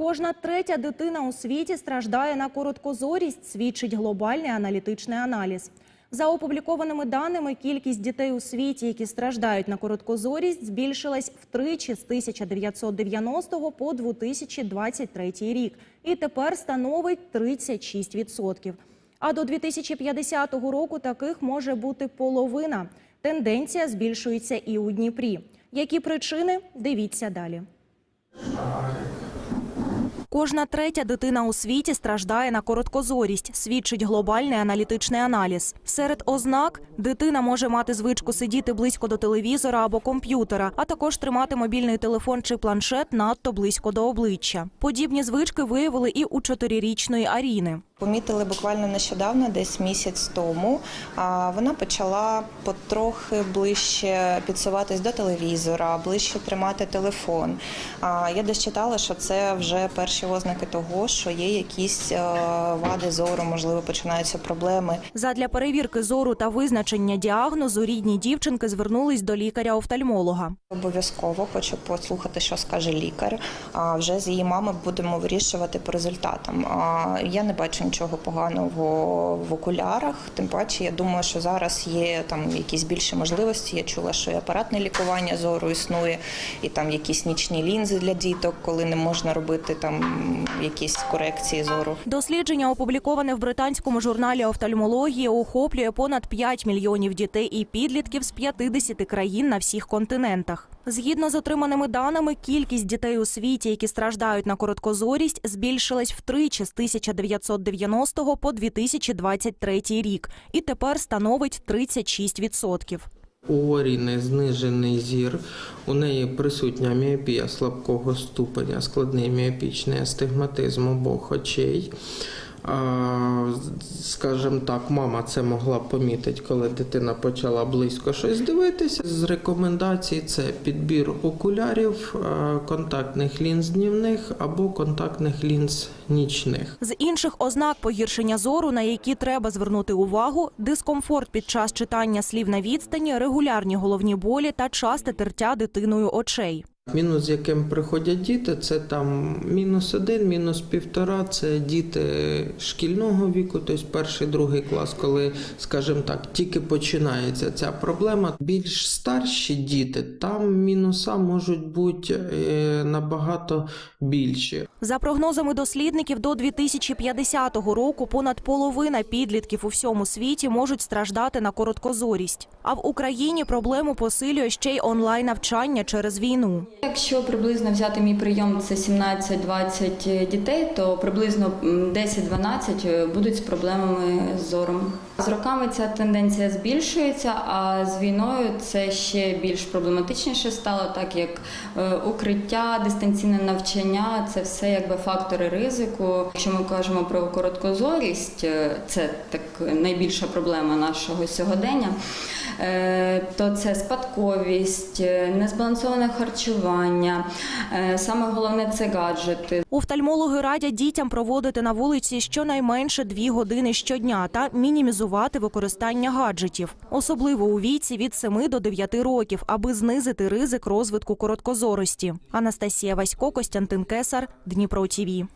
Кожна третя дитина у світі страждає на короткозорість, свідчить глобальний аналітичний аналіз. За опублікованими даними, кількість дітей у світі, які страждають на короткозорість, збільшилась втричі з 1990 по 2023 рік і тепер становить 36%. А до 2050 року таких може бути половина. Тенденція збільшується і у Дніпрі. Які причини? Дивіться далі. Кожна третя дитина у світі страждає на короткозорість, свідчить глобальний аналітичний аналіз. Серед ознак дитина може мати звичку сидіти близько до телевізора або комп'ютера, а також тримати мобільний телефон чи планшет надто близько до обличчя. Подібні звички виявили і у чотирирічної Аріни. Помітили буквально нещодавно, десь місяць тому. Вона почала потрохи ближче підсуватись до телевізора, ближче тримати телефон. Я десь читала, що це вже перші ознаки того, що є якісь е, вади зору, можливо, починаються проблеми. Задля перевірки зору та визначення діагнозу рідні дівчинки звернулись до лікаря-офтальмолога. Обов'язково хочу послухати, що скаже лікар. А вже з її мами будемо вирішувати по результатам. Я не бачу нічого поганого в окулярах. Тим паче, я думаю, що зараз є там якісь більші можливості. Я чула, що і апаратне лікування зору існує, і там якісь нічні лінзи для діток, коли не можна робити там якісь корекції зору. Дослідження, опубліковане в британському журналі офтальмології, охоплює понад 5 мільйонів дітей і підлітків з 50 країн на всіх континентах. Згідно з отриманими даними, кількість дітей у світі, які страждають на короткозорість, збільшилась втричі з 1990 по 2023 рік і тепер становить 36%. У Аріни знижений зір, у неї присутня міопія слабкого ступеня, складний міопічний астигматизм обох очей. А, Скажімо так, мама це могла помітити, коли дитина почала близько щось дивитися. З рекомендацій це підбір окулярів, контактних лінз днівних або контактних лінз нічних. З інших ознак погіршення зору, на які треба звернути увагу, дискомфорт під час читання слів на відстані, регулярні головні болі та часте тертя дитиною очей. Мінус, з яким приходять діти, це там мінус один, мінус півтора. Це діти шкільного віку, тобто перший, другий клас, коли, скажімо так, тільки починається ця проблема. Більш старші діти, там мінуса можуть бути е, набагато більші. За прогнозами дослідників, до 2050 року понад половина підлітків у всьому світі можуть страждати на короткозорість. А в Україні проблему посилює ще й онлайн навчання через війну. Якщо приблизно взяти мій прийом це 17-20 дітей, то приблизно 10-12 будуть з проблемами з зором. З роками ця тенденція збільшується, а з війною це ще більш проблематичніше стало, так як е, укриття, дистанційне навчання це все якби фактори ризику. Якщо ми кажемо про короткозорість, е, це так найбільша проблема нашого сьогодення. е, То це спадковість, е, незбалансоване харчування. Е, Саме головне це гаджети. Офтальмологи радять дітям проводити на вулиці щонайменше дві години щодня та мінімізувати використання гаджетів, особливо у віці від 7 до 9 років, аби знизити ризик розвитку короткозорості. Анастасія Васько, Костянтин Кесар, Дніпро ТІВІ.